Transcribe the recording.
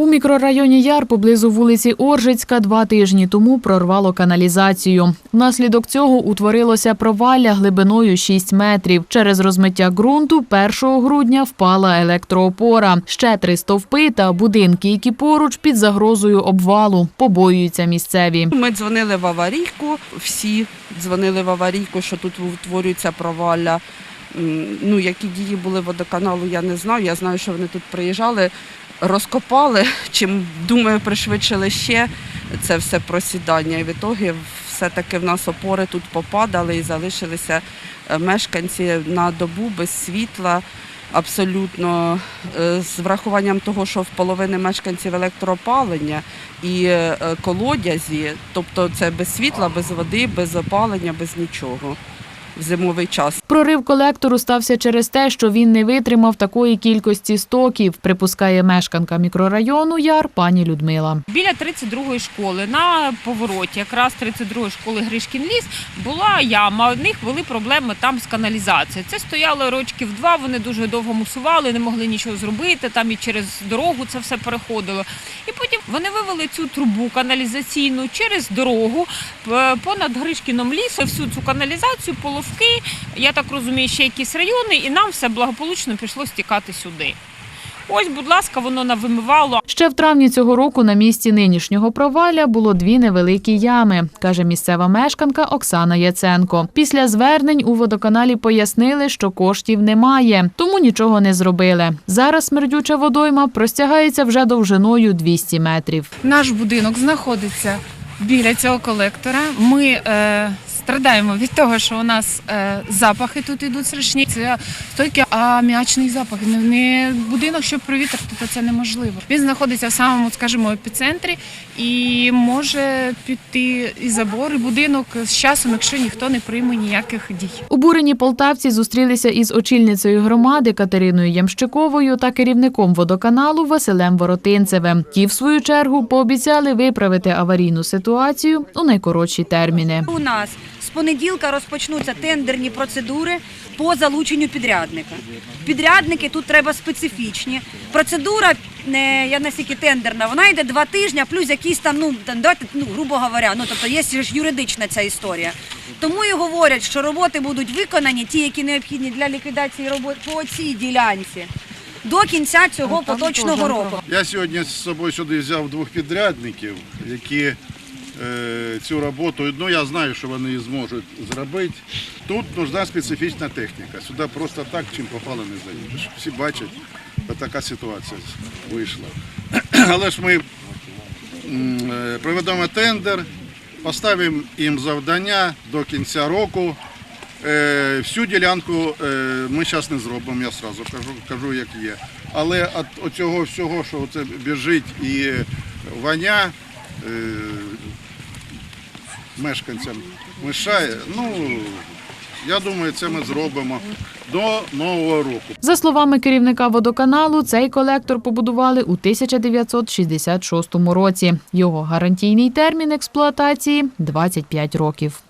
У мікрорайоні Яр поблизу вулиці Оржицька два тижні тому прорвало каналізацію. Внаслідок цього утворилося провалля глибиною 6 метрів. Через розмиття ґрунту 1 грудня впала електроопора. Ще три стовпи та будинки, які поруч під загрозою обвалу, побоюються місцеві. Ми дзвонили в аварійку, всі дзвонили в аварійку, що тут утворюється провалля. Ну, які дії були водоканалу, я не знаю. Я знаю, що вони тут приїжджали, розкопали, чим, думаю, пришвидшили ще це все просідання. І в ітогі все-таки в нас опори тут попадали і залишилися е, мешканці на добу без світла. Абсолютно е, з врахуванням того, що в половини мешканців електроопалення і е, колодязі, тобто це без світла, без води, без опалення, без нічого в зимовий час. Прорив колектору стався через те, що він не витримав такої кількості стоків, припускає мешканка мікрорайону Яр пані Людмила. Біля 32-ї школи на повороті, якраз 32-ї школи Гришкін ліс, була яма. У них були проблеми там з каналізацією. Це стояло рочків два. Вони дуже довго мусували, не могли нічого зробити. Там і через дорогу це все переходило. І потім вони вивели цю трубу каналізаційну через дорогу понад Гришкіном лісом, всю цю каналізацію, половки. Я так розумію, ще якісь райони, і нам все благополучно пішло стікати сюди. Ось, будь ласка, воно навимивало. Ще в травні цього року на місці нинішнього провалля було дві невеликі ями, каже місцева мешканка Оксана Яценко. Після звернень у водоканалі пояснили, що коштів немає, тому нічого не зробили. Зараз смердюча водойма простягається вже довжиною 200 метрів. Наш будинок знаходиться біля цього колектора. Ми е, страдаємо від того, що у нас е, запахи тут ідуть страшні. Це тільки аміачний запах. Не, не будинок, щоб провітрити, то це неможливо. Він знаходиться в самому, скажімо, епіцентрі і може піти і забор, і будинок з часом, якщо ніхто не прийме ніяких дій. Обурені полтавці зустрілися із очільницею громади Катериною Ямщиковою та керівником водоканалу Василем Воротинцевим. Ті, в свою чергу, пообіцяли виправити аварійну ситуацію у найкоротші терміни. У нас з понеділка розпочнуться тендерні процедури по залученню підрядника. Підрядники тут треба специфічні. Процедура не я настільки тендерна, вона йде два тижні, плюс якісь там, ну давайте, ну грубо говоря, ну тобто є ж юридична ця історія. Тому і говорять, що роботи будуть виконані, ті, які необхідні для ліквідації робот по цій ділянці. До кінця цього поточного року. Я сьогодні з собою сюди взяв двох підрядників, які е, цю роботу, ну я знаю, що вони її зможуть зробити. Тут нужна специфічна техніка. Сюди просто так, чим попало, не заїдеш. Всі бачать, така ситуація вийшла. Але ж ми е, проведемо тендер, поставимо їм завдання до кінця року. Е, всю ділянку е, ми зараз не зробимо, я одразу кажу, кажу, як є. Але від оцього всього, що це біжить і воня е, мешканцям мешає, ну я думаю, це ми зробимо до Нового року. За словами керівника водоканалу, цей колектор побудували у 1966 році. Його гарантійний термін експлуатації 25 років.